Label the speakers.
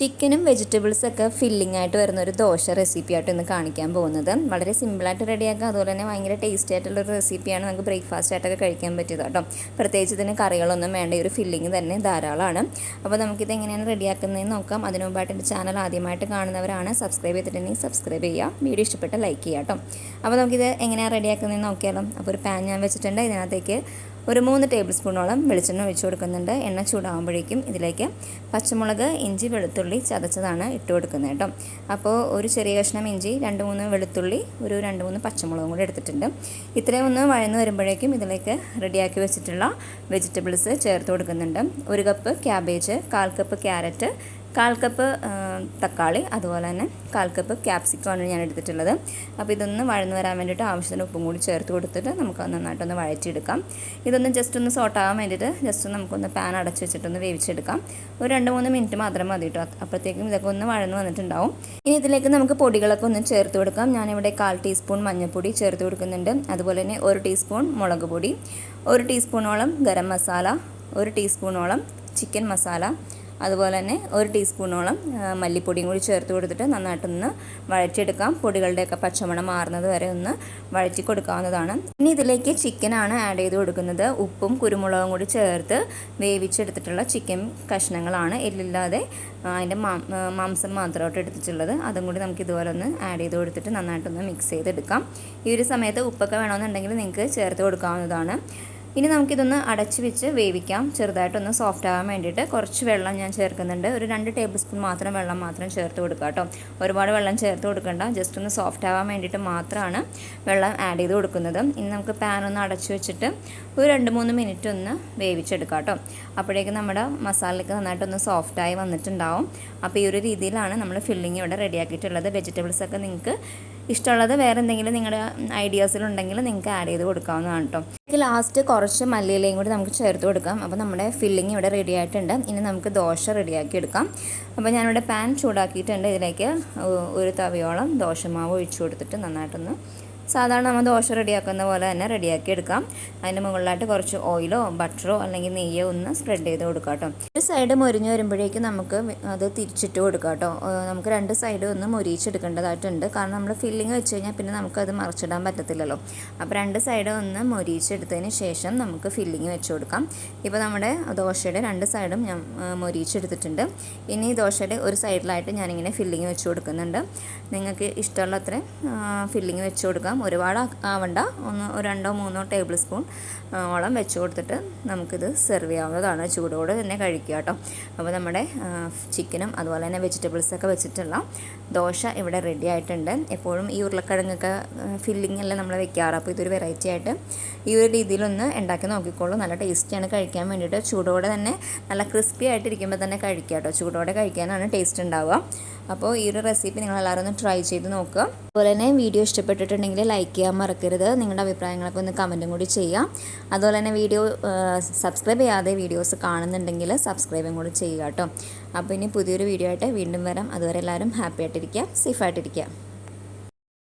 Speaker 1: ചിക്കനും വെജിറ്റബിൾസൊക്കെ ഫില്ലിംഗ് ആയിട്ട് വരുന്ന ഒരു ദോശ റെസിപ്പി ആയിട്ട് ഇന്ന് കാണിക്കാൻ പോകുന്നത്. വളരെ സിമ്പിളായിട്ട് റെഡിയാക്കാം. അതുപോലെ തന്നെ ഭയങ്കര ടേസ്റ്റി ആയിട്ടുള്ള ഒരു റെസിപ്പിയാണ് നമുക്ക് ബ്രേക്ക്ഫാസ്റ്റ് ആയിട്ടൊക്കെ കഴിക്കാൻ പറ്റിയത് കേട്ടോ. പ്രത്യേകിച്ച് ഇതിന് കറികളൊന്നും വേണ്ട. ഈ ഒരു ഫില്ലിംഗ് തന്നെ ധാരാളമാണ്. അപ്പോൾ നമുക്കിത് എങ്ങനെയാണ് റെഡിയാക്കുന്നതെന്ന് നോക്കാം. അതിനു മുമ്പായിട്ട് എന്റെ ചാനൽ ആദ്യമായിട്ട് കാണുന്നവരാണ്. സബ്സ്ക്രൈബ് ചെയ്തിട്ടുണ്ടെങ്കിൽ സബ്സ്ക്രൈബ് ചെയ്യുക. വീഡിയോ ഇഷ്ടപ്പെട്ട ലൈക്ക് ചെയ്യുക കേട്ടോ. അപ്പോൾ നമുക്കിത് എങ്ങനെയാണ് റെഡിയാക്കുന്നതെന്ന് നോക്കിയാലോ. അപ്പോൾ ഒരു പാൻ ഞാൻ വെച്ചിട്ടുണ്ട്. ഇതിനകത്തേക്ക് ഒരു മൂന്ന് ടേബിൾ സ്പൂണോളം വെളിച്ചെണ്ണ ഒഴിച്ചു കൊടുക്കുന്നുണ്ട്. എണ്ണ ചൂടാകുമ്പോഴേക്കും ഇതിലേക്ക് പച്ചമുളക് ഇഞ്ചി വെളുത്തുള്ളി ചതച്ചതാണ് ഇട്ട് കൊടുക്കുന്നത് കേട്ടോ. അപ്പോൾ ഒരു ചെറിയ കഷ്ണം ഇഞ്ചി രണ്ട് മൂന്ന് വെളുത്തുള്ളി ഒരു രണ്ട് മൂന്ന് പച്ചമുളകും കൂടി എടുത്തിട്ടുണ്ട്. ഇത്രയും ഒന്ന് വഴന്ന് വരുമ്പോഴേക്കും ഇതിലേക്ക് റെഡിയാക്കി വെച്ചിട്ടുള്ള വെജിറ്റബിൾസ് ചേർത്ത് കൊടുക്കുന്നുണ്ട്. ഒരു കപ്പ് ക്യാബേജ് കാൽ കപ്പ് ക്യാരറ്റ് കാൽ കപ്പ് തക്കാളി അതുപോലെ തന്നെ കാൽ കപ്പ് ക്യാപ്സിക്കമാണ് ഞാൻ എടുത്തിട്ടുള്ളത്. അപ്പോൾ ഇതൊന്ന് വഴന്നു വരാൻ വേണ്ടിയിട്ട് ആവശ്യത്തിന് ഉപ്പും കൂടി ചേർത്ത് കൊടുത്തിട്ട് നമുക്ക് നന്നായിട്ടൊന്ന് വഴറ്റിയെടുക്കാം. ഇതൊന്ന് ജസ്റ്റ് ഒന്ന് സോട്ടാകാൻ വേണ്ടിയിട്ട് ജസ്റ്റ് നമുക്കൊന്ന് പാൻ അടച്ച് വെച്ചിട്ടൊന്ന് വേവിച്ചെടുക്കാം. ഒരു രണ്ട് മൂന്ന് മിനിറ്റ് മാത്രം മതി കേട്ടോ അപ്പോഴത്തേക്കും ഇതൊക്കെ ഒന്ന് വഴന്നു വന്നിട്ടുണ്ടാവും. ഇനി ഇതിലേക്ക് നമുക്ക് പൊടികളൊക്കെ ഒന്ന് ചേർത്ത് കൊടുക്കാം. ഞാനിവിടെ കാൽ ടീസ്പൂൺ മഞ്ഞൾപ്പൊടി ചേർത്ത് കൊടുക്കുന്നുണ്ട്. അതുപോലെ തന്നെ ഒരു ടീസ്പൂൺ മുളക് പൊടി ഒരു ടീസ്പൂണോളം ഗരം മസാല ഒരു ടീസ്പൂണോളം ചിക്കൻ മസാല അതുപോലെ തന്നെ ഒരു ടീസ്പൂണോളം മല്ലിപ്പൊടിയും കൂടി ചേർത്ത് കൊടുത്തിട്ട് നന്നായിട്ടൊന്ന് വഴറ്റിയെടുക്കാം. പൊടികളുടെയൊക്കെ പച്ചമണം മാറുന്നത് വരെ ഒന്ന് വഴറ്റി കൊടുക്കാവുന്നതാണ്. ഇനി ഇതിലേക്ക് ചിക്കനാണ് ആഡ് ചെയ്ത് കൊടുക്കുന്നത്. ഉപ്പും കുരുമുളകും കൂടി ചേർത്ത് വേവിച്ചെടുത്തിട്ടുള്ള ചിക്കൻ കഷ്ണങ്ങളാണ്. എല്ലില്ലാതെ അതിന്റെ മാംസം മാത്രമായിട്ട് എടുത്തിട്ടുള്ളത്. അതും കൂടി നമുക്ക് ഇതുപോലെ ഒന്ന് ആഡ് ചെയ്ത് കൊടുത്തിട്ട് നന്നായിട്ടൊന്ന് മിക്സ് ചെയ്തെടുക്കാം. ഈ ഒരു സമയത്ത് ഉപ്പൊക്കെ വേണമെന്നുണ്ടെങ്കിൽ നിങ്ങൾക്ക് ചേർത്ത് കൊടുക്കാവുന്നതാണ്. ഇനി നമുക്കിതൊന്ന് അടച്ചു വെച്ച് വേവിക്കാം. ചെറുതായിട്ടൊന്ന് സോഫ്റ്റ് ആവാൻ വേണ്ടിയിട്ട് കുറച്ച് വെള്ളം ഞാൻ ചേർക്കുന്നുണ്ട്. ഒരു രണ്ട് ടേബിൾ സ്പൂൺ മാത്രം വെള്ളം മാത്രം ചേർത്ത് കൊടുക്കുക കേട്ടോ. ഒരുപാട് വെള്ളം ചേർത്ത് കൊടുക്കണ്ട. ജസ്റ്റ് ഒന്ന് സോഫ്റ്റ് ആവാൻ വേണ്ടിയിട്ട് മാത്രമാണ് വെള്ളം ആഡ് ചെയ്ത് കൊടുക്കുന്നത്. ഇനി നമുക്ക് പാൻ ഒന്ന് അടച്ചു വെച്ചിട്ട് ഒരു രണ്ട് മൂന്ന് മിനിറ്റ് ഒന്ന് വേവിച്ചെടുക്കാം കേട്ടോ. അപ്പോഴേക്കും നമ്മുടെ മസാലയ്ക്ക് നന്നായിട്ടൊന്ന് സോഫ്റ്റായി വന്നിട്ടുണ്ടാവും. അപ്പോൾ ഈ ഒരു രീതിയിലാണ് നമ്മൾ ഫില്ലിങ് ഇവിടെ റെഡിയാക്കിയിട്ടുള്ളത് വെജിറ്റബിൾസൊക്കെ നിങ്ങൾക്ക് ഇഷ്ടമുള്ളത് വേറെ എന്തെങ്കിലും നിങ്ങളുടെ ഐഡിയാസിലുണ്ടെങ്കിൽ നിങ്ങൾക്ക് ആഡ് ചെയ്ത് കൊടുക്കാവുന്നതാണ് കേട്ടോ. ലാസ്റ്റ് കുറച്ച് മല്ലിയിലയും കൂടി നമുക്ക് ചേർത്ത് കൊടുക്കാം. അപ്പോൾ നമ്മുടെ ഫില്ലിംഗ് ഇവിടെ റെഡി ആയിട്ടുണ്ട്. ഇനി നമുക്ക് ദോശ റെഡിയാക്കി എടുക്കാം. അപ്പോൾ ഞാനിവിടെ പാൻ ചൂടാക്കിയിട്ടുണ്ട്. ഇതിലേക്ക് ഒരു തവയോളം ദോശമാവ് ഒഴിച്ചു കൊടുത്തിട്ട് നന്നായിട്ടൊന്ന് സാധാരണ നമ്മൾ ദോശ റെഡിയാക്കുന്ന പോലെ തന്നെ റെഡിയാക്കി എടുക്കാം. അതിന്റെ മുകളിലായിട്ട് കുറച്ച് ഓയിലോ ബട്ടറോ അല്ലെങ്കിൽ നെയ്യോ ഒന്ന് സ്പ്രെഡ് ചെയ്ത് കൊടുക്കാം കേട്ടോ. സൈഡ് മൊരിഞ്ഞ് വരുമ്പോഴേക്കും നമുക്ക് അത് തിരിച്ചിട്ട് കൊടുക്കാം കേട്ടോ. നമുക്ക് രണ്ട് സൈഡും ഒന്ന് മൊരിയിച്ചെടുക്കേണ്ടതായിട്ടുണ്ട്. കാരണം നമ്മൾ ഫില്ലിങ് വെച്ച് കഴിഞ്ഞാൽ പിന്നെ നമുക്കത് മറിച്ചിടാൻ പറ്റത്തില്ലല്ലോ. അപ്പോൾ രണ്ട് സൈഡും ഒന്ന് മൊരിയിച്ചെടുത്തതിന് ശേഷം നമുക്ക് ഫില്ലിങ് വെച്ച് കൊടുക്കാം. ഇപ്പോൾ നമ്മുടെ ദോശയുടെ രണ്ട് സൈഡും ഞാൻ മൊരിയിച്ചെടുത്തിട്ടുണ്ട്. ഇനി ദോശയുടെ ഒരു സൈഡിലായിട്ട് ഞാനിങ്ങനെ ഫില്ലിങ് വെച്ച് കൊടുക്കുന്നുണ്ട്. നിങ്ങൾക്ക് ഇഷ്ടമുള്ള അത്രയും ഫില്ലിങ് വെച്ച് കൊടുക്കാം. ഒരുപാട് ആവണ്ട. ഒന്ന് രണ്ടോ മൂന്നോ ടേബിൾ സ്പൂൺ ഓളം വെച്ച് കൊടുത്തിട്ട് നമുക്കിത് സെർവ് ചെയ്യാവുന്നതാണ്. ചൂടോടെ തന്നെ കഴിക്കുക കേട്ടോ അപ്പോൾ നമ്മുടെ ചിക്കനും അതുപോലെ തന്നെ വെജിറ്റബിൾസൊക്കെ വെച്ചിട്ടുള്ള ദോശ ഇവിടെ റെഡി ആയിട്ടുണ്ട്. എപ്പോഴും ഈ ഉരുളക്കിഴങ്ങൊക്കെ ഫില്ലിംഗ് എല്ലാം നമ്മൾ വെക്കാറ്. അപ്പോൾ ഇതൊരു വെറൈറ്റി ആയിട്ട് ഈ ഒരു രീതിയിലൊന്ന് ഉണ്ടാക്കി നോക്കിക്കോളൂ. നല്ല ടേസ്റ്റിയാണ് കഴിക്കാൻ വേണ്ടിയിട്ട്. ചൂടോടെ തന്നെ നല്ല ക്രിസ്പി ആയിട്ടിരിക്കുമ്പോൾ തന്നെ കഴിക്കുക കേട്ടോ ചൂടോടെ കഴിക്കാനാണ് ടേസ്റ്റ് ഉണ്ടാവുക. അപ്പോൾ ഈ ഒരു റെസിപ്പി നിങ്ങൾ എല്ലാവരും ഒന്ന് ട്രൈ ചെയ്ത് നോക്കുക. അതുപോലെ തന്നെ വീഡിയോ ഇഷ്ടപ്പെട്ടിട്ടുണ്ടെങ്കിൽ ലൈക്ക് ചെയ്യാൻ മറക്കരുത്. നിങ്ങളുടെ അഭിപ്രായങ്ങളൊക്കെ ഒന്ന് കമന്റും കൂടി ചെയ്യുക അതുപോലെ തന്നെ വീഡിയോ സബ്സ്ക്രൈബ് ചെയ്യാതെ വീഡിയോസ് കാണുന്നുണ്ടെങ്കിൽ സബ്സ്ക്രൈബും കൂടി ചെയ്യുക കേട്ടോ. അപ്പോൾ ഇനി പുതിയൊരു വീഡിയോ ആയിട്ട് വീണ്ടും വരാം. അതുവരെ എല്ലാവരും ഹാപ്പി ആയിട്ടിരിക്കുക സേഫ് ആയിട്ടിരിക്കുക